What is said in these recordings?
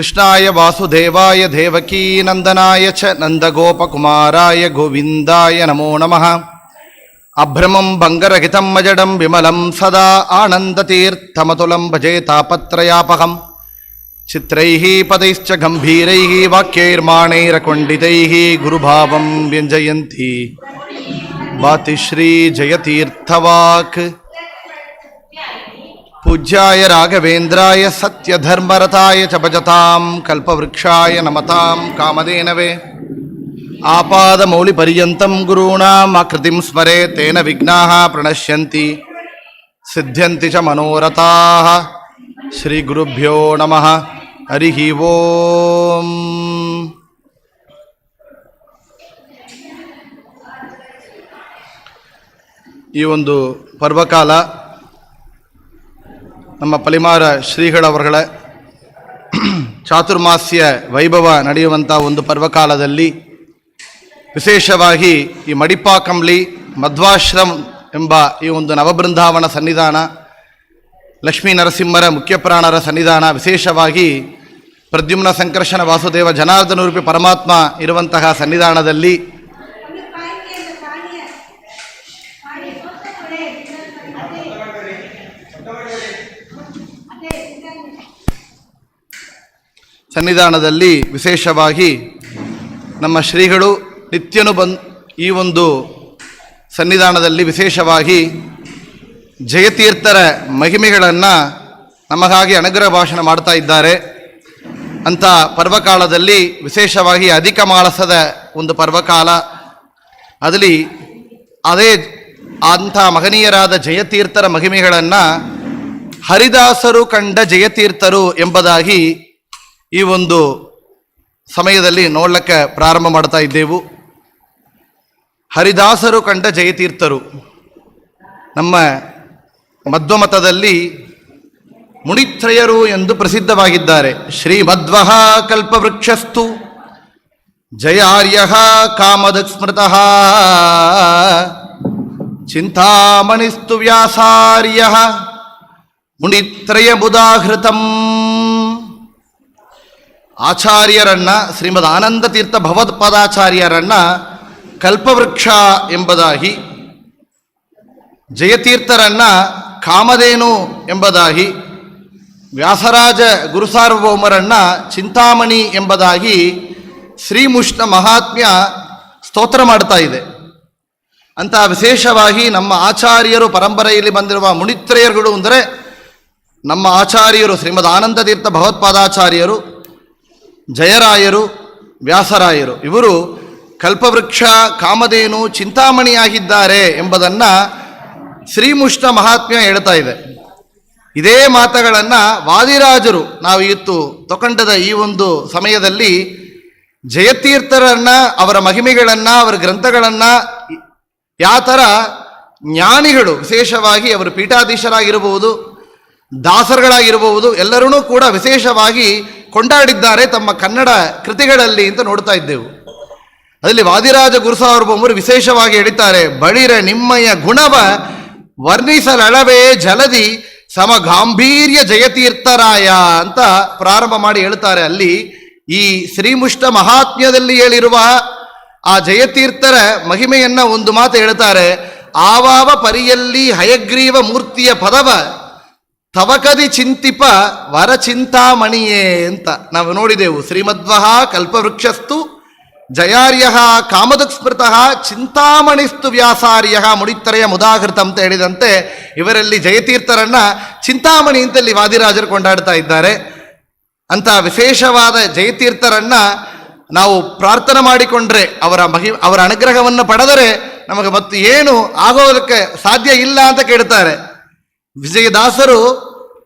கிருஷ்ணாய வாசுதேவாய தேவகீ நந்தனாய ச நந்தகோபகுமாராய கோவிந்தாய நமோ நம அப்ரமம் பங்கரகிதம் மஜடம் விமலம் சதா ஆனந்ததீர்த்தமதுலம் பஜே தாபத்ரயாபகம். சித்திரைः பதைச்ச கம்பீரைः வாக்கியைர்மாணைரகுண்டிதைः குருபாவம் व्यञ्जयन्ति वातिश्रीजयतीर्थवाक् పూజ్యాయ రాఘవేంద్రాయ సత్యధర్మరతాయ చ కల్పవృక్షాయ నమతాం కామధేనవే ఆపాదమౌలిపర్యంతం గురూణాం ఆకృతిం స్మరే తేన విఘ్నా ప్రణశ్యంతి సిద్ధ్యంతి చ మనోరథా శ్రీగురుభ్యో నమ హరి ఓం ఈ ఒందు పర్వకాల ನಮ್ಮ ಪಲಿಮಾರ ಶ್ರೀಗಳವರುಗಳ, ಚಾತುರ್ಮಾಸ್ಯ ವೈಭವ ನಡೆಯುವಂಥ ಒಂದು ಪರ್ವಕಾಲದಲ್ಲಿ ವಿಶೇಷವಾಗಿ ಈ ಮಡಿಪಾಕಂಬ್ಲಿ, ಮಧ್ವಾಶ್ರಮ್ ಎಂಬ ಈ ಒಂದು ನವಬೃಂದಾವನ ಸನ್ನಿಧಾನ, ಲಕ್ಷ್ಮೀ ನರಸಿಂಹರ ಮುಖ್ಯಪ್ರಾಣರ ಸನ್ನಿಧಾನ, ವಿಶೇಷವಾಗಿ ಪ್ರದ್ಯುಮ್ನ ಸಂಕರ್ಷಣ ವಾಸುದೇವ ಜನಾರ್ದನ ರೂಪಿ ಪರಮಾತ್ಮ ಇರುವಂತಹ ಸನ್ನಿಧಾನದಲ್ಲಿ ಸನ್ನಿಧಾನದಲ್ಲಿ ವಿಶೇಷವಾಗಿ ನಮ್ಮ ಶ್ರೀಗಳು ನಿತ್ಯನು ಬಂದ್ ಈ ಒಂದು ಸನ್ನಿಧಾನದಲ್ಲಿ ವಿಶೇಷವಾಗಿ ಜಯತೀರ್ಥರ ಮಹಿಮೆಗಳನ್ನು ನಮಗಾಗಿ ಅನುಗ್ರಹ ಭಾಷಣ ಮಾಡ್ತಾ ಇದ್ದಾರೆ. ಅಂಥ ಪರ್ವಕಾಲದಲ್ಲಿ ವಿಶೇಷವಾಗಿ ಅಧಿಕ ಮಾಳಸದ ಒಂದು ಪರ್ವಕಾಲ. ಅದರಲ್ಲಿ ಅದೇ ಅಂಥ ಮಹನೀಯರಾದ ಜಯತೀರ್ಥರ ಮಹಿಮೆಗಳನ್ನು ಹರಿದಾಸರು ಕಂಡ ಜಯತೀರ್ಥರು ಎಂಬುದಾಗಿ ಈ ಒಂದು ಸಮಯದಲ್ಲಿ ನೋಡ್ಲಿಕ್ಕೆ ಪ್ರಾರಂಭ ಮಾಡ್ತಾ ಇದ್ದೆವು. ಹರಿದಾಸರು ಕಂಡ ಜಯತೀರ್ಥರು ನಮ್ಮ ಮಧ್ವಮತದಲ್ಲಿ ಮುನಿತ್ರಯರು ಎಂದು ಪ್ರಸಿದ್ಧವಾಗಿದ್ದಾರೆ. ಶ್ರೀ ಮಧ್ವಹ ಕಲ್ಪವೃಕ್ಷಸ್ತು ಜಯಾರ್ಯ ಕಾಮದ ಸ್ಮೃತಃ ಚಿಂತಾಮಣಿಸ್ತು ವ್ಯಾಸಾರ್ಯ. ಮುನಿತ್ರಯ ಬುಧಾಹೃತಂ ಆಚಾರ್ಯರನ್ನ ಶ್ರೀಮದ್ ಆನಂದ ತೀರ್ಥ ಭವತ್ಪದಾಚಾರ್ಯರನ್ನ ಕಲ್ಪವೃಕ್ಷ ಎಂಬುದಾಗಿ, ಜಯತೀರ್ಥರನ್ನ ಕಾಮಧೇನು ಎಂಬುದಾಗಿ, ವ್ಯಾಸರಾಜ ಗುರುಸಾರ್ವಭೌಮರನ್ನ ಚಿಂತಾಮಣಿ ಎಂಬುದಾಗಿ ಶ್ರೀಮುಷ್ಣ ಮಹಾತ್ಮ್ಯ ಸ್ತೋತ್ರ ಮಾಡ್ತಾ ಇದೆ. ಅಂತ ವಿಶೇಷವಾಗಿ ನಮ್ಮ ಆಚಾರ್ಯರು ಪರಂಪರೆಯಲ್ಲಿ ಬಂದಿರುವ ಮುನಿತ್ರಯರುಗಳು ಅಂದರೆ ನಮ್ಮ ಆಚಾರ್ಯರು ಶ್ರೀಮದ್ ಆನಂದ ತೀರ್ಥ ಭಗವತ್ಪಾದಾಚಾರ್ಯರು, ಜಯರಾಯರು, ವ್ಯಾಸರಾಯರು, ಇವರು ಕಲ್ಪವೃಕ್ಷ, ಕಾಮಧೇನು, ಚಿಂತಾಮಣಿಯಾಗಿದ್ದಾರೆ ಎಂಬುದನ್ನು ಶ್ರೀಮುಷ್ಣ ಮಹಾತ್ಮ್ಯ ಹೇಳ್ತಾ ಇದೆ. ಇದೇ ಮಾತುಗಳನ್ನು ವಾದಿರಾಜರು ನಾವು ಇವತ್ತು ತೊಕಂಡದ ಈ ಒಂದು ಸಮಯದಲ್ಲಿ ಜಯತೀರ್ಥರನ್ನು, ಅವರ ಮಹಿಮೆಗಳನ್ನು, ಅವರ ಗ್ರಂಥಗಳನ್ನು ಯಾವ ಥರ ಜ್ಞಾನಿಗಳು ವಿಶೇಷವಾಗಿ ಅವರು ಪೀಠಾಧೀಶರಾಗಿರಬಹುದು ದಾಸರುಗಳಾಗಿರಬಹುದು ಎಲ್ಲರೂ ಕೂಡ ವಿಶೇಷವಾಗಿ ಕೊಂಡಾಡಿದ್ದಾರೆ ತಮ್ಮ ಕನ್ನಡ ಕೃತಿಗಳಲ್ಲಿ ಅಂತ ನೋಡ್ತಾ ಇದ್ದೆವು. ಅದರಲ್ಲಿ ವಾದಿರಾಜ ಗುರುಸಾರ್ವಭೌಮರು ವಿಶೇಷವಾಗಿ ಹೇಳಿದ್ದಾರೆ, ಬಳಿರ ನಿಮ್ಮಯ ಗುಣವ ವರ್ಣಿಸಲಳವೇ ಜಲದಿ ಸಮ ಗಾಂಭೀರ್ಯ ಜಯತೀರ್ಥರಾಯ ಅಂತ ಪ್ರಾರಂಭ ಮಾಡಿ ಹೇಳ್ತಾರೆ. ಅಲ್ಲಿ ಈ ಶ್ರೀಮುಷ್ಟ ಮಹಾತ್ಮ್ಯದಲ್ಲಿ ಹೇಳಿರುವ ಆ ಜಯತೀರ್ಥರ ಮಹಿಮೆಯನ್ನ ಒಂದು ಮಾತು ಹೇಳ್ತಾರೆ, ಆವಾವ ಪರಿಯಲ್ಲಿ ಹಯಗ್ರೀವ ಮೂರ್ತಿಯ ಪದವ ತವಕದಿ ಚಿಂತಿಪ ವರ ಚಿಂತಾಮಣಿಯೇ ಅಂತ ನಾವು ನೋಡಿದೆವು. ಶ್ರೀಮದ್ವಹ ಕಲ್ಪವೃಕ್ಷಸ್ತು ಜಯಾರ್ಯ ಕಾಮದಸ್ಮೃತಃ ಚಿಂತಾಮಣಿಸ್ತು ವ್ಯಾಸಾರ್ಯ ಮುಡಿತ್ತರೆಯ ಮುದಾಹೃತ ಅಂತ ಹೇಳಿದಂತೆ ಇವರಲ್ಲಿ ಜಯತೀರ್ಥರನ್ನ ಚಿಂತಾಮಣಿ ಅಂತ ಇಲ್ಲಿ ವಾದಿರಾಜರು ಕೊಂಡಾಡ್ತಾ ಇದ್ದಾರೆ. ಅಂತ ವಿಶೇಷವಾದ ಜಯತೀರ್ಥರನ್ನ ನಾವು ಪ್ರಾರ್ಥನೆ ಮಾಡಿಕೊಂಡ್ರೆ ಅವರ ಮಹಿ, ಅವರ ಅನುಗ್ರಹವನ್ನು ಪಡೆದರೆ ನಮಗೆ ಮತ್ತು ಏನು ಆಗೋದಕ್ಕೆ ಸಾಧ್ಯ ಇಲ್ಲ ಅಂತ ಕೇಳ್ತಾರೆ. ವಿಜಯದಾಸರು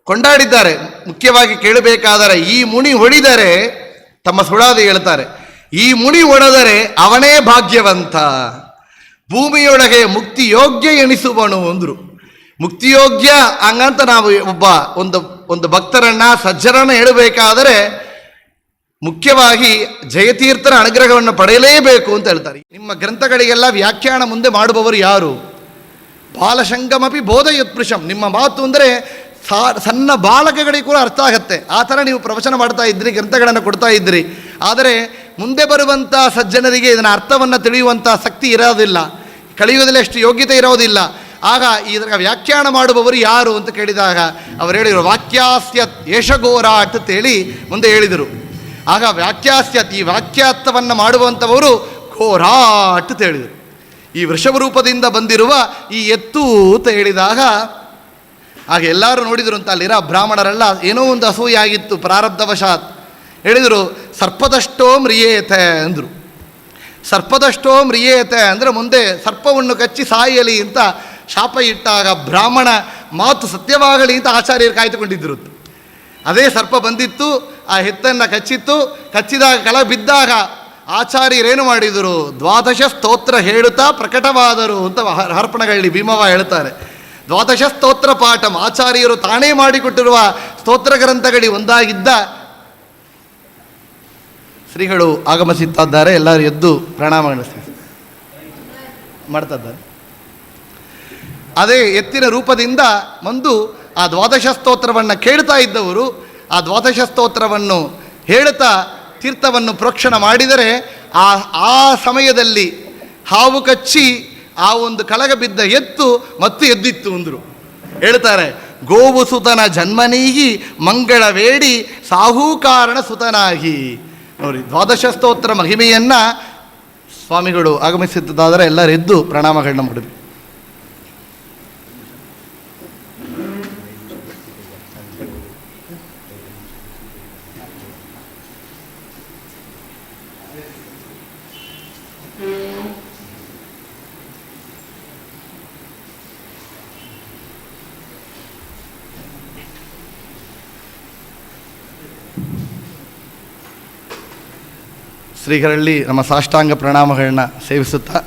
ಕೊಂಡಾಡಿದ್ದಾರೆ. ಮುಖ್ಯವಾಗಿ ಕೇಳಬೇಕಾದರೆ ಈ ಮುನಿ ಹೊಡಿದರೆ, ತಮ್ಮ ಸುಳಾದಿ ಹೇಳ್ತಾರೆ, ಈ ಮುನಿ ಹೊಡೆದರೆ ಅವನೇ ಭಾಗ್ಯವಂತ. ಭೂಮಿಯೊಳಗೆ ಮುಕ್ತಿ ಯೋಗ್ಯ ಎಣಿಸುವನು ಅಂದ್ರು. ಮುಕ್ತಿಯೋಗ್ಯ ಹಂಗಂತ ನಾವು ಒಬ್ಬ ಒಂದು ಒಂದು ಭಕ್ತರನ್ನ, ಸಜ್ಜರನ್ನ ಹೇಳಬೇಕಾದರೆ ಮುಖ್ಯವಾಗಿ ಜಯತೀರ್ಥರ ಅನುಗ್ರಹವನ್ನು ಪಡೆಯಲೇಬೇಕು ಅಂತ ಹೇಳ್ತಾರೆ. ನಿಮ್ಮ ಗ್ರಂಥಗಳಿಗೆಲ್ಲ ವ್ಯಾಖ್ಯಾನ ಮುಂದೆ ಮಾಡುವವರು ಯಾರು? ಬಾಲಶಂಗಮಪಿ ಬೋಧಯತ್ಪೃಶಂ. ನಿಮ್ಮ ಮಾತು ಅಂದರೆ ಸಾ ಸಣ್ಣ ಬಾಲಕಗಳಿಗೆ ಕೂಡ ಅರ್ಥ ಆಗತ್ತೆ. ಆ ಥರ ನೀವು ಪ್ರವಚನ ಮಾಡ್ತಾ ಇದ್ರಿ, ಗ್ರಂಥಗಳನ್ನು ಕೊಡ್ತಾ ಇದ್ರಿ. ಆದರೆ ಮುಂದೆ ಬರುವಂಥ ಸಜ್ಜನರಿಗೆ ಇದನ್ನು ಅರ್ಥವನ್ನು ತಿಳಿಯುವಂಥ ಶಕ್ತಿ ಇರೋದಿಲ್ಲ. ಕಲಿಯುವುದರಲ್ಲಿ ಅಷ್ಟು ಯೋಗ್ಯತೆ ಇರೋದಿಲ್ಲ. ಆಗ ಇದರ ವ್ಯಾಖ್ಯಾನ ಮಾಡುವವರು ಯಾರು ಅಂತ ಕೇಳಿದಾಗ ಅವರು ಹೇಳಿದರು, ವಾಕ್ಯಾಸ್ಯತ್ ಯಶಗೋರಾಟ್ ಅಂತೇಳಿ ಮುಂದೆ ಹೇಳಿದರು. ಆಗ ವ್ಯಾಖ್ಯಾಸ್ಯತ್ ಈ ವಾಕ್ಯಾರ್ಥವನ್ನು ಮಾಡುವಂಥವರು ಘೋರಾಟ್ ಅಂತ ಹೇಳಿದರು. ಈ ವೃಷಭ ರೂಪದಿಂದ ಬಂದಿರುವ ಈ ಎತ್ತು ಅಂತ ಹೇಳಿದಾಗ, ಆಗ ಎಲ್ಲರೂ ನೋಡಿದರು ಅಂತ ಅಲ್ಲಿರ ಬ್ರಾಹ್ಮಣರೆಲ್ಲ, ಏನೋ ಒಂದು ಅಸೂಯಾಗಿತ್ತು ಪ್ರಾರಬ್ಧವಶಾತ್. ಹೇಳಿದರು, ಸರ್ಪದಷ್ಟೋ ಮ್ರಿಯೇತೆ ಅಂದರು. ಸರ್ಪದಷ್ಟೋ ಮ್ರಿಯೇತೆ ಅಂದರೆ ಮುಂದೆ ಸರ್ಪವನ್ನು ಕಚ್ಚಿ ಸಾಯಲಿ ಅಂತ ಶಾಪ ಇಟ್ಟಾಗ ಬ್ರಾಹ್ಮಣ ಮಾತು ಸತ್ಯವಾಗಲಿ ಅಂತ ಆಚಾರ್ಯರು ಕಾಯ್ದುಕೊಂಡಿದ್ದರು ಅದೇ ಸರ್ಪ ಬಂದಿತ್ತು, ಆ ಹೆತ್ತನ್ನು ಕಚ್ಚಿತ್ತು, ಕಚ್ಚಿದಾಗ ಕಳ ಬಿದ್ದಾಗ ಆಚಾರ್ಯರೇನು ಮಾಡಿದರು? ದ್ವಾದಶ ಸ್ತೋತ್ರ ಹೇಳುತ್ತಾ ಪ್ರಕಟವಾದರು ಅಂತ ಹರ್ಪಣಗಳಲ್ಲಿ ಭೀಮವ ಹೇಳ್ತಾರೆ. ದ್ವಾದಶ ಸ್ತೋತ್ರ ಪಾಠಂ, ಆಚಾರ್ಯರು ತಾನೇ ಮಾಡಿಕೊಟ್ಟಿರುವ ಸ್ತೋತ್ರ ಗ್ರಂಥಗಳಿ ಒಂದಾಗಿದ್ದ ಶ್ರೀಗಳು ಆಗಮಿಸುತ್ತಿದ್ದಾರೆ ಎಲ್ಲರೂ ಎದ್ದು ಪ್ರಣಾಮ ಮಾಡ್ತಾ ಅದೇ ಎತ್ತಿನ ರೂಪದಿಂದ ಬಂದು ಆ ದ್ವಾದಶ ಸ್ತೋತ್ರವನ್ನು ಕೇಳ್ತಾ ಇದ್ದವರು, ಆ ದ್ವಾದಶ ಸ್ತೋತ್ರವನ್ನು ಹೇಳುತ್ತಾ ತೀರ್ಥವನ್ನು ಪ್ರೋಕ್ಷಣ ಮಾಡಿದರೆ ಆ ಆ ಸಮಯದಲ್ಲಿ ಹಾವು ಕಚ್ಚಿ ಆ ಒಂದು ಕಳಗ ಬಿದ್ದ ಎತ್ತು ಮತ್ತು ಎದ್ದಿತ್ತು ಅಂದರು. ಹೇಳ್ತಾರೆ, ಗೋವು ಸುತನ ಜನ್ಮನೀಗಿ ಮಂಗಳವೇಡಿ ಸಾಹುಕಾರಣ ಸುತನಾಗಿ ನೋಡಿ ದ್ವಾದಶ ಸ್ತೋತ್ರ ಮಹಿಮೆಯನ್ನು ಸ್ವಾಮಿಗಳು ಆಗಮಿಸಿದ್ದಾದರೆ ಎಲ್ಲರೂ ಎದ್ದು ಪ್ರಣಾಮಗಳನ್ನ ಮಾಡಿದ್ರು. ಶ್ರೀಗಳಲ್ಲಿ ನಮ್ಮ ಸಾಷ್ಟಾಂಗ ಪ್ರಣಾಮಗಳನ್ನ ಸೇವಿಸುತ್ತಾ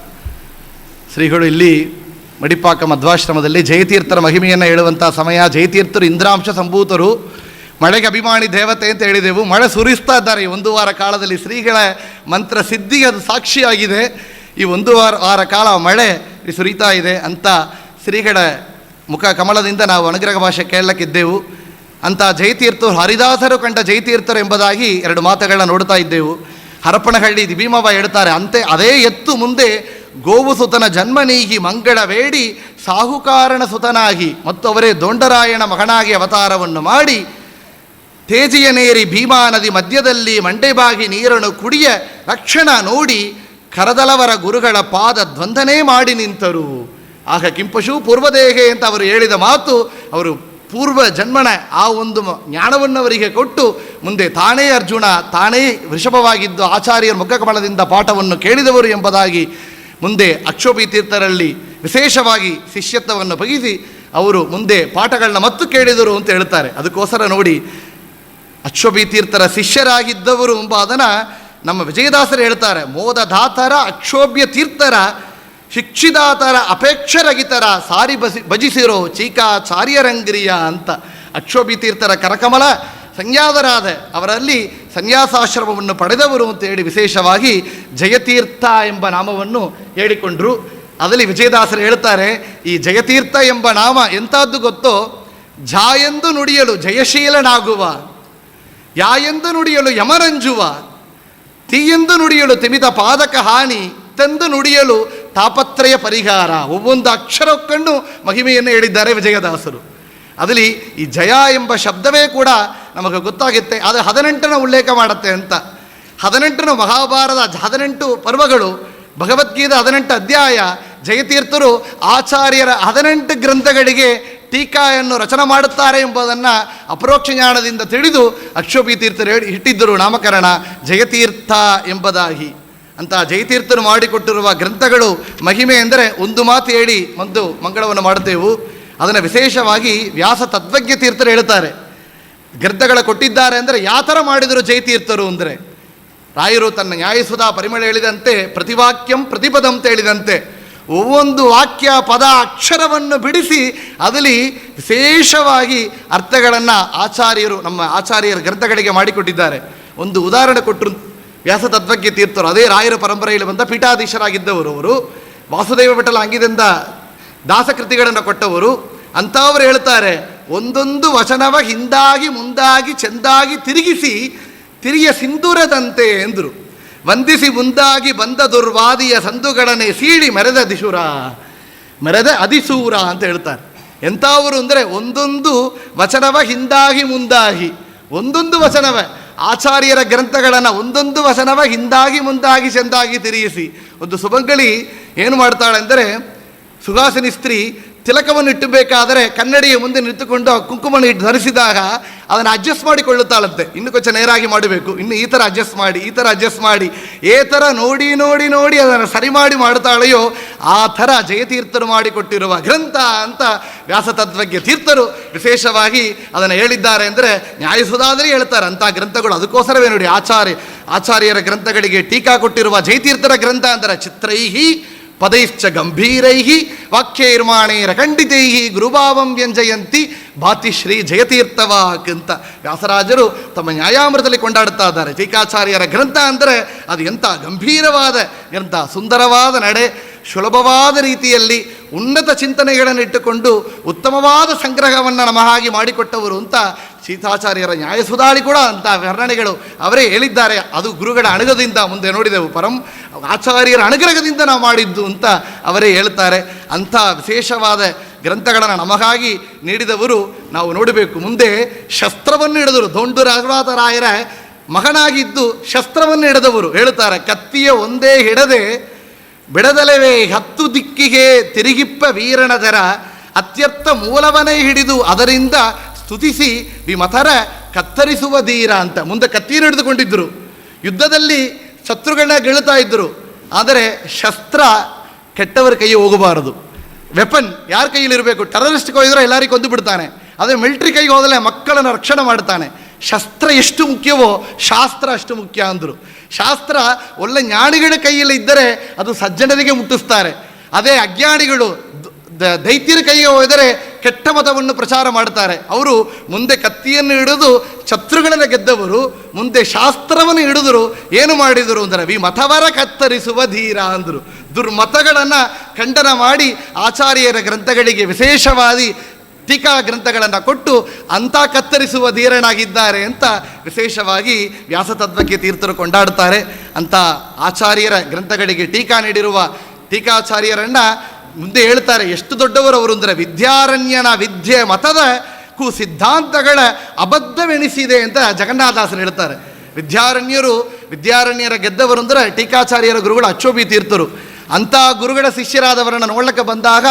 ಶ್ರೀಗಳು ಇಲ್ಲಿ ಮಡಿಪಾಕ ಮಧ್ವಾಶ್ರಮದಲ್ಲಿ ಜಯತೀರ್ಥರ ಮಹಿಮೆಯನ್ನು ಹೇಳುವಂಥ ಸಮಯ. ಜಯತೀರ್ಥರು ಇಂದ್ರಾಂಶ ಸಂಭೂತರು. ಮಳೆಗೆ ಅಭಿಮಾನಿ ದೇವತೆ ಅಂತ ಹೇಳಿದೆವು. ಮಳೆ ಸುರಿಸ್ತಾ ಇದ್ದಾರೆ. ಈ ಒಂದು ವಾರ ಕಾಲದಲ್ಲಿ ಶ್ರೀಗಳ ಮಂತ್ರ ಸಿದ್ಧಿಗೆ ಅದು ಸಾಕ್ಷಿಯಾಗಿದೆ. ಈ ಒಂದು ವಾರ ವಾರ ಕಾಲ ಮಳೆ ಸುರಿತಾ ಇದೆ ಅಂತ ಶ್ರೀಗಳ ಮುಖ ಕಮಲದಿಂದ ನಾವು ಅನುಗ್ರಹ ಭಾಷೆ ಕೇಳಲಿಕ್ಕಿದ್ದೆವು. ಅಂತ ಜಯತೀರ್ಥರು, ಹರಿದಾಸರು ಕಂಡ ಜಯತೀರ್ಥರು ಎಂಬುದಾಗಿ ಎರಡು ಮಾತುಗಳನ್ನ ನೋಡ್ತಾ ಇದ್ದೆವು. ಹರಪನಹಳ್ಳಿ ಭೀಮವ ಹೇಳ್ತಾರೆ, ಅಂತೆ ಅದೇ ಎತ್ತು ಮುಂದೆ ಗೋವು ಸುತನ ಜನ್ಮನೀಗಿ ಮಂಗಳವೇಡಿ ಸಾಹುಕಾರಣ ಸುತನಾಗಿ ಮತ್ತು ಅವರೇ ದೊಂಡರಾಯಣ ಮಗನಾಗಿ ಅವತಾರವನ್ನು ಮಾಡಿ ತೇಜಿಯನೇರಿ ಭೀಮಾ ನದಿ ಮಧ್ಯದಲ್ಲಿ ಮಂಡೆಬಾಗಿ ನೀರನ್ನು ಕುಡಿಯ ರಕ್ಷಣ ನೋಡಿ ಕರದಲವರ ಗುರುಗಳ ಪಾದ ದ್ವಂದನೇ ಮಾಡಿ ನಿಂತರು. ಆಗ ಕಿಂಪಶು ಪೂರ್ವದೇಹೆ ಅಂತ ಅವರು ಹೇಳಿದ ಮಾತು ಅವರು ಪೂರ್ವ ಜನ್ಮನ ಆ ಒಂದು ಜ್ಞಾನವನ್ನು ಅವರಿಗೆ ಕೊಟ್ಟು ಮುಂದೆ ತಾನೇ ಅರ್ಜುನ, ತಾನೇ ವೃಷಭವಾಗಿದ್ದು ಆಚಾರ್ಯರ ಮುಖಕಮಲದಿಂದ ಪಾಠವನ್ನು ಕೇಳಿದವರು ಎಂಬುದಾಗಿ ಮುಂದೆ ಅಕ್ಷೋಭಿ ತೀರ್ಥರಲ್ಲಿ ವಿಶೇಷವಾಗಿ ಶಿಷ್ಯತ್ವವನ್ನು ಬಗೆಸಿ ಅವರು ಮುಂದೆ ಪಾಠಗಳನ್ನ ಮತ್ತು ಕೇಳಿದರು ಅಂತ ಹೇಳ್ತಾರೆ. ಅದಕ್ಕೋಸ್ಕರ ನೋಡಿ ಅಕ್ಷೋಭಿ ತೀರ್ಥರ ಶಿಷ್ಯರಾಗಿದ್ದವರು ಎಂಬ ಅದನ್ನು ನಮ್ಮ ವಿಜಯದಾಸರು ಹೇಳ್ತಾರೆ. ಮೋದಧಾತರ ಅಕ್ಷೋಭ್ಯ ತೀರ್ಥರ ಶಿಕ್ಷಿದಾತರ ಅಪೇಕ್ಷರಗಿತರ ಸಾರಿ ಬಸಿ, ಭಜಿಸಿರೋ ಚೀಕಾಚಾರ್ಯರಂಗ್ರಿಯ ಅಂತ ಅಕ್ಷೋಭಿ ತೀರ್ಥರ ಕರಕಮಲ ಸಂಜ್ಞಾದರಾದ ಅವರಲ್ಲಿ ಸನ್ಯಾಸಾಶ್ರಮವನ್ನು ಪಡೆದವರು ಅಂತ ಹೇಳಿ ವಿಶೇಷವಾಗಿ ಜಯತೀರ್ಥ ಎಂಬ ನಾಮವನ್ನು ಹೇಳಿಕೊಂಡ್ರು. ಅದರಲ್ಲಿ ವಿಜಯದಾಸರು ಹೇಳ್ತಾರೆ, ಈ ಜಯತೀರ್ಥ ಎಂಬ ನಾಮ ಎಂಥದ್ದು ಗೊತ್ತೋ? ಎಂದು ನುಡಿಯಲು ಜಯಶೀಲನಾಗುವ ಯಾ ಎಂದು ನುಡಿಯಲು ಯಮರಂಜುವ, ತೀಯೆಂದು ನುಡಿಯಲು ತಿಮಿತ ಪಾದಕ ಹಾನಿ ತಂದು ನುಡಿಯಲು ತಾಪತ್ರಯ ಪರಿಹಾರ. ಒಬ್ಬೊಂದು ಅಕ್ಷರ ಕಂಡು ಮಹಿಮೆಯನ್ನು ಹೇಳಿದ್ದಾರೆ ವಿಜಯದಾಸರು. ಅದರಲ್ಲಿ ಈ ಜಯ ಎಂಬ ಶಬ್ದವೇ ಕೂಡ ನಮಗೆ ಗೊತ್ತಾಗುತ್ತೆ. ಆದರೆ ಹದಿನೆಂಟನ ಉಲ್ಲೇಖ ಮಾಡುತ್ತೆ ಅಂತ. ಹದಿನೆಂಟನ ಮಹಾಭಾರತ, ಹದಿನೆಂಟು ಪರ್ವಗಳು, ಭಗವದ್ಗೀತೆ ಹದಿನೆಂಟು ಅಧ್ಯಾಯ, ಜಯತೀರ್ಥರು ಆಚಾರ್ಯರ ಹದಿನೆಂಟು ಗ್ರಂಥಗಳಿಗೆ ಟೀಕಾಯನ್ನು ರಚನೆ ಮಾಡುತ್ತಾರೆ ಎಂಬುದನ್ನು ಅಪರೋಕ್ಷ ಜ್ಞಾನದಿಂದ ತಿಳಿದು ಅಕ್ಷೋಪಿ ತೀರ್ಥರು ಹೇಳಿ ಇಟ್ಟಿದ್ದರು ನಾಮಕರಣ ಜಯತೀರ್ಥ ಎಂಬುದಾಗಿ. ಅಂತ ಜಯತೀರ್ಥರು ಮಾಡಿಕೊಟ್ಟಿರುವ ಗ್ರಂಥಗಳು ಮಹಿಮೆ ಎಂದರೆ ಒಂದು ಮಾತು ಹೇಳಿ ಒಂದು ಮಂಗಳವನ್ನು ಮಾಡುತ್ತೇವು. ಅದನ್ನು ವಿಶೇಷವಾಗಿ ವ್ಯಾಸ ತತ್ವಜ್ಞ ತೀರ್ಥರು ಹೇಳ್ತಾರೆ ಗ್ರಂಥಗಳ ಕೊಟ್ಟಿದ್ದಾರೆ ಅಂದರೆ ಯಾವ ಥರ ಮಾಡಿದರು ಜಯತೀರ್ಥರು ಅಂದರೆ? ರಾಯರು ತನ್ನ ನ್ಯಾಯಸುಧಾ ಪರಿಮಳ ಹೇಳಿದಂತೆ, ಪ್ರತಿವಾಕ್ಯಂ ಪ್ರತಿಪದಂ ಅಂತ ಹೇಳಿದಂತೆ ಒவ்வೊಂದು ವಾಕ್ಯ ಪದ ಅಕ್ಷರವನ್ನು ಬಿಡಿಸಿ ಅದರಲ್ಲಿ ವಿಶೇಷವಾಗಿ ಅರ್ಥಗಳನ್ನು ಆಚಾರ್ಯರು ನಮ್ಮ ಆಚಾರ್ಯರ ಗ್ರಂಥಗಳಿಗೆ ಮಾಡಿಕೊಟ್ಟಿದ್ದಾರೆ. ಒಂದು ಉದಾಹರಣೆ ಕೊಟ್ಟರು ವ್ಯಾಸ ತತ್ವಜ್ಞ ತೀರ್ಥರು ಅದೇ ರಾಯರ ಪರಂಪರೆಯಲ್ಲಿ ಬಂದ ಪೀಠಾಧೀಶರಾಗಿದ್ದವರು ಅವರು, ವಾಸುದೇವ ಭಟ್ಟಲ ಅಂಗಿದಿಂದ ದಾಸಕೃತಿಗಳನ್ನು ಕೊಟ್ಟವರು, ಅಂಥವರು ಹೇಳ್ತಾರೆ, ಒಂದೊಂದು ವಚನವ ಹಿಂದಾಗಿ ಮುಂದಾಗಿ ಚೆಂದಾಗಿ ತಿರುಗಿಸಿ ತಿರಿಯ ಸಿಂಧೂರದಂತೆ ಎಂದರು. ವಂದಿಸಿ ಮುಂದಾಗಿ ಬಂದ ದುರ್ವಾದಿಯ ಸಂದುಗಳನೆ ಸೀಳಿ ಮೆರೆದ ದಿಶೂರ, ಮೆರೆದ ಅದಿಸೂರ ಅಂತ ಹೇಳ್ತಾರೆ. ಎಂಥವರು ಅಂದರೆ ಒಂದೊಂದು ವಚನವ ಹಿಂದಾಗಿ ಮುಂದಾಗಿ, ಒಂದೊಂದು ವಚನವ ಆಚಾರ್ಯರ ಗ್ರಂಥಗಳನ್ನು ಒಂದೊಂದು ವಸನವ ಹಿಂದಾಗಿ ಮುಂದಾಗಿ ಚೆಂದಾಗಿ ತಿರುಗಿಸಿ. ಒಂದು ಸುಮಂಗಳಿ ಏನು ಮಾಡ್ತಾಳೆ ಅಂದರೆ ಸುಹಾಸಿನಿ ಸ್ತ್ರೀ ತಿಲಕವನ್ನು ಇಟ್ಟಬೇಕಾದರೆ ಕನ್ನಡಿಯ ಮುಂದೆ ನಿಂತುಕೊಂಡು ಕುಂಕುಮನ ಇಟ್ಟು ಧರಿಸಿದಾಗ ಅದನ್ನು ಅಡ್ಜಸ್ಟ್ ಮಾಡಿಕೊಳ್ಳುತ್ತಾಳಂತೆ. ಇನ್ನು ಕೊಂಚ ನೇರಾಗಿ ಮಾಡಬೇಕು. ಇನ್ನು ಈ ಥರ ಅಡ್ಜಸ್ಟ್ ಮಾಡಿ, ಈ ಥರ ಅಡ್ಜಸ್ಟ್ ಮಾಡಿ, ಏ ಥರ ನೋಡಿ ನೋಡಿ ನೋಡಿ ಅದನ್ನು ಸರಿ ಮಾಡಿ ಮಾಡುತ್ತಾಳೆಯೋ ಆ ಥರ ಜಯತೀರ್ಥರು ಮಾಡಿಕೊಟ್ಟಿರುವ ಗ್ರಂಥ ಅಂತ ವ್ಯಾಸತತ್ವಜ್ಞ ತೀರ್ಥರು ವಿಶೇಷವಾಗಿ ಅದನ್ನು ಹೇಳಿದ್ದಾರೆ ಅಂದರೆ ನ್ಯಾಯಸುಧಾದರೆ ಹೇಳ್ತಾರೆ. ಅಂಥ ಗ್ರಂಥಗಳು ಅದಕ್ಕೋಸ್ಕರವೇ ನೋಡಿ. ಆಚಾರ್ಯ, ಆಚಾರ್ಯರ ಗ್ರಂಥಗಳಿಗೆ ಟೀಕಾ ಕೊಟ್ಟಿರುವ ಜಯತೀರ್ಥರ ಗ್ರಂಥ ಅಂದರೆ ಚಿತ್ರೈಹಿ ಪದೈಶ್ಚ ಗಂಭೀರೈ ವಾಕ್ಯೈರ್ಮಾಣೈರ ಖಂಡಿತೈ ಗುರುಭಾವಂ ವ್ಯಂಜಯಂತಿ, ಭಾತಿ ಶ್ರೀ ಜಯತೀರ್ಥವಾಕ್ ಅಂತ ವ್ಯಾಸರಾಜರು ತಮ್ಮ ನ್ಯಾಯಾಮೃತದಲ್ಲಿ ಕೊಂಡಾಡುತ್ತಾ ಇದ್ದಾರೆ. ಟೀಕಾಚಾರ್ಯರ ಗ್ರಂಥ ಅಂದರೆ ಅದು ಎಂಥ ಗಂಭೀರವಾದ, ಎಂಥ ಸುಂದರವಾದ ನಡೆ. ಸುಲಭವಾದ ರೀತಿಯಲ್ಲಿ ಉನ್ನತ ಚಿಂತನೆಗಳನ್ನು ಇಟ್ಟುಕೊಂಡು ಉತ್ತಮವಾದ ಸಂಗ್ರಹವನ್ನು ನಮ್ಮ ಹಾಗೆ ಮಾಡಿಕೊಟ್ಟವರು ಅಂತ ಸೀತಾಚಾರ್ಯರ ನ್ಯಾಯಸುಧಾಳಿ ಕೂಡ ಅಂತ ವರ್ಣನೆಗಳು ಅವರೇ ಹೇಳಿದ್ದಾರೆ. ಅದು ಗುರುಗಳ ಅಣುಗದಿಂದ ಮುಂದೆ ನೋಡಿದೆವು. ಪರಂ ಆಚಾರ್ಯರ ಅನುಗ್ರಹದಿಂದ ನಾವು ಮಾಡಿದ್ದು ಅಂತ ಅವರೇ ಹೇಳ್ತಾರೆ. ಅಂಥ ವಿಶೇಷವಾದ ಗ್ರಂಥಗಳನ್ನು ನಮಗಾಗಿ ನೀಡಿದವರು ನಾವು ನೋಡಬೇಕು. ಮುಂದೆ ಶಸ್ತ್ರವನ್ನು ಹಿಡಿದರು. ದೊಂಡು ರಾಯರ ಮಗನಾಗಿದ್ದು ಶಸ್ತ್ರವನ್ನು ಹಿಡಿದವರು ಹೇಳುತ್ತಾರೆ. ಕತ್ತಿಯ ಒಂದೇ ಹಿಡದೆ ಬಿಡದಲೆವೆ ಹತ್ತು ದಿಕ್ಕಿಗೆ ತಿರುಗಿಪ್ಪ ವೀರನದರ ಅತ್ಯರ್ಥ ಮೂಲವನೇ ಹಿಡಿದು ಅದರಿಂದ ಸ್ತುತಿಸಿ, ವಿಮಥರ ಕತ್ತರಿಸುವ ಧೀರ ಅಂತ. ಮುಂದೆ ಕತ್ತಿಯನ್ನು ಹಿಡಿದುಕೊಂಡಿದ್ದರು. ಯುದ್ಧದಲ್ಲಿ ಶತ್ರುಗಳನ್ನ ಗೆಳುತ್ತಾ ಇದ್ದರು. ಆದರೆ ಶಸ್ತ್ರ ಕೆಟ್ಟವರ ಕೈಗೆ ಹೋಗಬಾರದು. ವೆಪನ್ ಯಾರ ಕೈಯಲ್ಲಿರಬೇಕು? ಟೆರರಿಸ್ಟ್ ಹೋಗಿದ್ರೆ ಎಲ್ಲರಿಗೂ ಕೊಂದು ಬಿಡ್ತಾನೆ. ಅದೇ ಮಿಲ್ಟ್ರಿ ಕೈಗೆ ಹೋದಲೇ ಮಕ್ಕಳನ್ನು ರಕ್ಷಣೆ ಮಾಡ್ತಾನೆ. ಶಸ್ತ್ರ ಎಷ್ಟು ಮುಖ್ಯವೋ, ಶಾಸ್ತ್ರ ಅಷ್ಟು ಮುಖ್ಯ ಅಂದರು. ಶಾಸ್ತ್ರ ಒಳ್ಳೆ ಜ್ಞಾನಿಗಳ ಕೈಯಲ್ಲಿ ಇದ್ದರೆ ಅದು ಸಜ್ಜನರಿಗೆ ಮುಟ್ಟಿಸ್ತಾರೆ. ಅದೇ ಅಜ್ಞಾನಿಗಳು ದೈತ್ಯರ ಕೈಗೆ ಹೋದರೆ ಕೆಟ್ಟ ಮತವನ್ನು ಪ್ರಚಾರ ಮಾಡ್ತಾರೆ. ಅವರು ಮುಂದೆ ಕತ್ತಿಯನ್ನು ಹಿಡಿದು ಶತ್ರುಗಳನ್ನು ಗೆದ್ದವರು, ಮುಂದೆ ಶಾಸ್ತ್ರವನ್ನು ಹಿಡಿದರು ಏನು ಮಾಡಿದರು ಅಂದರೆ, ವಿ ಮತವರ ಕತ್ತರಿಸುವ ಧೀರ ಅಂದರು. ದುರ್ಮತಗಳನ್ನು ಖಂಡನ ಮಾಡಿ ಆಚಾರ್ಯರ ಗ್ರಂಥಗಳಿಗೆ ವಿಶೇಷವಾಗಿ ಟೀಕಾ ಗ್ರಂಥಗಳನ್ನು ಕೊಟ್ಟು ಅಂತ ಕತ್ತರಿಸುವ ಧೀರನಾಗಿದ್ದಾರೆ ಅಂತ ವಿಶೇಷವಾಗಿ ವ್ಯಾಸತತ್ವಕ್ಕೆ ತೀರ್ಥರು ಕೊಂಡಾಡುತ್ತಾರೆ. ಅಂತ ಆಚಾರ್ಯರ ಗ್ರಂಥಗಳಿಗೆ ಟೀಕಾ ನೀಡಿರುವ ಟೀಕಾಚಾರ್ಯರನ್ನು ಮುಂದೆ ಹೇಳ್ತಾರೆ, ಎಷ್ಟು ದೊಡ್ಡವರು ಅವರು ಅಂದರೆ ವಿದ್ಯಾರಣ್ಯನ ವಿದ್ಯೆ ಮತದ ಕು ಸಿದ್ಧಾಂತಗಳ ಅಬದ್ಧವೆನಿಸಿದೆ ಅಂತ ಜಗನ್ನಾಥಾಸರು ಹೇಳ್ತಾರೆ. ವಿದ್ಯಾರಣ್ಯರು, ವಿದ್ಯಾರಣ್ಯರ ಗೆದ್ದವರು ಅಂದರೆ ಟೀಕಾಚಾರ್ಯರ ಗುರುಗಳು ಅಚ್ಚೋಬಿ ತೀರ್ಥರು. ಅಂಥ ಗುರುಗಳ ಶಿಷ್ಯರಾದವರನ್ನು ನೋಡ್ಲಿಕ್ಕೆ ಬಂದಾಗ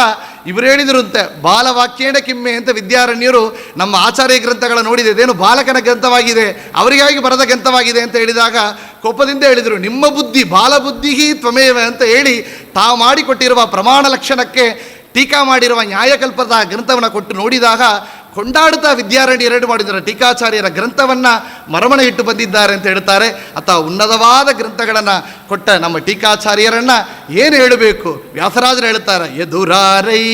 ಇವರು ಹೇಳಿದರಂತೆ ಬಾಲವಾಕ್ಯೇಣ ಕಿಮ್ಮೆ ಅಂತ ವಿದ್ಯಾರಣ್ಯರು ನಮ್ಮ ಆಚಾರ್ಯ ಗ್ರಂಥಗಳ ನೋಡಿದೆ, ಇದೇನು ಬಾಲಕನ ಗ್ರಂಥವಾಗಿದೆ, ಅವರಿಗಾಗಿ ಬರದ ಗ್ರಂಥವಾಗಿದೆ ಅಂತ ಹೇಳಿದಾಗ ಕೋಪದಿಂದ ಹೇಳಿದರು, ನಿಮ್ಮ ಬುದ್ಧಿ ಬಾಲಬುದ್ಧಿ ತ್ವಮೇವ ಅಂತ ಹೇಳಿ ತಾವು ಮಾಡಿಕೊಟ್ಟಿರುವ ಪ್ರಮಾಣ ಲಕ್ಷಣಕ್ಕೆ ಟೀಕಾ ಮಾಡಿರುವ ನ್ಯಾಯಕಲ್ಪದ ಗ್ರಂಥವನ್ನು ಕೊಟ್ಟು ನೋಡಿದಾಗ ಕೊಂಡಾಡುತ್ತಾ ವಿದ್ಯಾರಣ್ಯ ಎರಡು ಮಾಡಿದ್ದಾರೆ ಟೀಕಾಚಾರ್ಯರ ಗ್ರಂಥವನ್ನು ಮರಮಣ ಇಟ್ಟು ಬಂದಿದ್ದಾರೆ ಅಂತ ಹೇಳ್ತಾರೆ. ಅಥವಾ ಉನ್ನತವಾದ ಗ್ರಂಥಗಳನ್ನು ಕೊಟ್ಟ ನಮ್ಮ ಟೀಕಾಚಾರ್ಯರನ್ನು ಏನು ಹೇಳಬೇಕು? ವ್ಯಾಸರಾಜರು ಹೇಳ್ತಾರೆ ಎದುರಾರೈ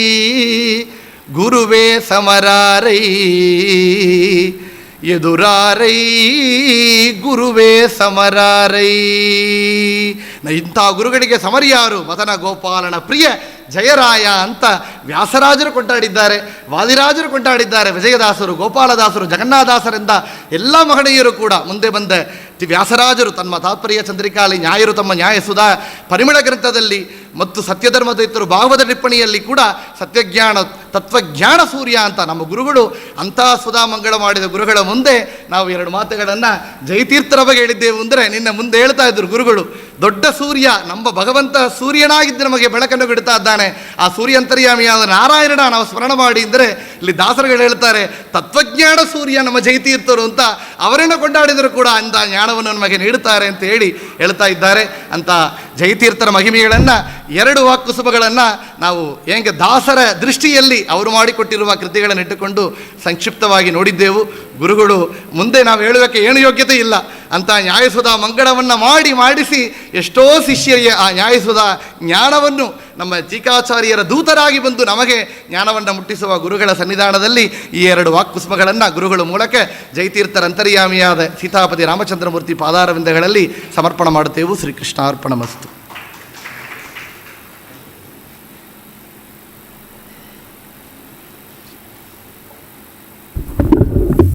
ಗುರುವೇ ಸಮರಾರೈ ಎದುರಾರೈ, ಗುರುವೇ ಸಮರಾರೈ. ಇಂಥ ಗುರುಗಳಿಗೆ ಸಮರ್ಯಾರು ಮದನ ಗೋಪಾಲನ ಪ್ರಿಯ ಜಯರಾಯ ಅಂತ ವ್ಯಾಸರಾಜರು ಕೊಂಡಾಡಿದ್ದಾರೆ, ವಾದಿರಾಜರು ಕೊಂಡಾಡಿದ್ದಾರೆ, ವಿಜಯದಾಸರು, ಗೋಪಾಲದಾಸರು ಜಗನ್ನಾಥದಾಸರಿಂದ ಎಲ್ಲ ಮಹನೀಯರು ಕೂಡ ಮುಂದೆ ಬಂದ. ವ್ಯಾಸರಾಜರು ತಮ್ಮ ತಾತ್ಪರ್ಯ ಚಂದ್ರಿಕಾಲಿ ನ್ಯಾಯರು ತಮ್ಮ ನ್ಯಾಯಸುಧಾ, ಪರಿಮಳ ಗ್ರಂಥದಲ್ಲಿ ಮತ್ತು ಸತ್ಯಧರ್ಮದೈತರು ಭಾಗವತ ಟಿಪ್ಪಣಿಯಲ್ಲಿ ಕೂಡ ಸತ್ಯಜ್ಞಾನ, ತತ್ವಜ್ಞಾನ ಸೂರ್ಯ ಅಂತ ನಮ್ಮ ಗುರುಗಳು ಅಂತಹ ಸುಧಾ ಮಂಗಳ ಮಾಡಿದ ಗುರುಗಳ ಮುಂದೆ ನಾವು ಎರಡು ಮಾತುಗಳನ್ನು ಜಯತೀರ್ಥರ ಬಗ್ಗೆ ಹೇಳಿದ್ದೆವು ಅಂದರೆ ನಿನ್ನ ಮುಂದೆ ಹೇಳ್ತಾ ಇದ್ರು ಗುರುಗಳು, ದೊಡ್ಡ ಸೂರ್ಯ ನಮ್ಮ ಭಗವಂತ ಸೂರ್ಯನಾಗಿದ್ದು ನಮಗೆ ಬೆಳಕನ್ನು ಬಿಡ್ತಾ ಇದ್ದಾನೆ. ಆ ಸೂರ್ಯಂತರ್ಯಾಮಿಯಾದ ನಾರಾಯಣ ನಾವು ಸ್ಮರಣ ಮಾಡಿ ಅಂದರೆ ಇಲ್ಲಿ ದಾಸರುಗಳು ಹೇಳ್ತಾರೆ, ತತ್ವಜ್ಞಾನ ಸೂರ್ಯ ನಮ್ಮ ಜಯತೀರ್ಥರು ಅಂತ ಅವರನ್ನು ಕೊಂಡಾಡಿದರೂ ಕೂಡ ಅಂಥ ಜ್ಞಾನವನ್ನು ನಮಗೆ ನೀಡುತ್ತಾರೆ ಅಂತ ಹೇಳಿ ಹೇಳ್ತಾ ಇದ್ದಾರೆ. ಅಂತ ಜಯತೀರ್ಥರ ಮಹಿಮೆಗಳನ್ನು ಎರಡು ವಾಕುಸುಭಗಳನ್ನು ನಾವು ಹೆಂಗೆ ದಾಸರ ದೃಷ್ಟಿಯಲ್ಲಿ ಅವರು ಮಾಡಿಕೊಟ್ಟಿರುವ ಕೃತಿಗಳನ್ನು ಇಟ್ಟುಕೊಂಡು ಸಂಕ್ಷಿಪ್ತವಾಗಿ ನೋಡಿದ್ದೆವು. ಗುರುಗಳು ಮುಂದೆ ನಾವು ಹೇಳುವಕ್ಕೆ ಏನು ಯೋಗ್ಯತೆ ಇಲ್ಲ. ಅಂತ ನ್ಯಾಯಸುಧ ಮಂಗಳವನ್ನು ಮಾಡಿ ಮಾಡಿಸಿ ಎಷ್ಟೋ ಶಿಷ್ಯರಿಗೆ ಆ ನ್ಯಾಯಸುಧ ಜ್ಞಾನವನ್ನು ನಮ್ಮ ಟೀಕಾಚಾರ್ಯರ ದೂತರಾಗಿ ಬಂದು ನಮಗೆ ಜ್ಞಾನವನ್ನು ಮುಟ್ಟಿಸುವ ಗುರುಗಳ ಸನ್ನಿಧಾನದಲ್ಲಿ ಈ ಎರಡು ವಾಕ್ಕುಸ್ಮಗಳನ್ನು ಗುರುಗಳ ಮೂಲಕ ಜೈತೀರ್ಥರ ಅಂತರ್ಯಾಮಿಯಾದ ಸೀತಾಪತಿ ರಾಮಚಂದ್ರಮೂರ್ತಿ ಪಾದಾರವಿಂದಗಳಲ್ಲಿ ಸಮರ್ಪಣ ಮಾಡುತ್ತೇವೆ. ಶ್ರೀಕೃಷ್ಣಾರ್ಪಣ ಮಸ್ತು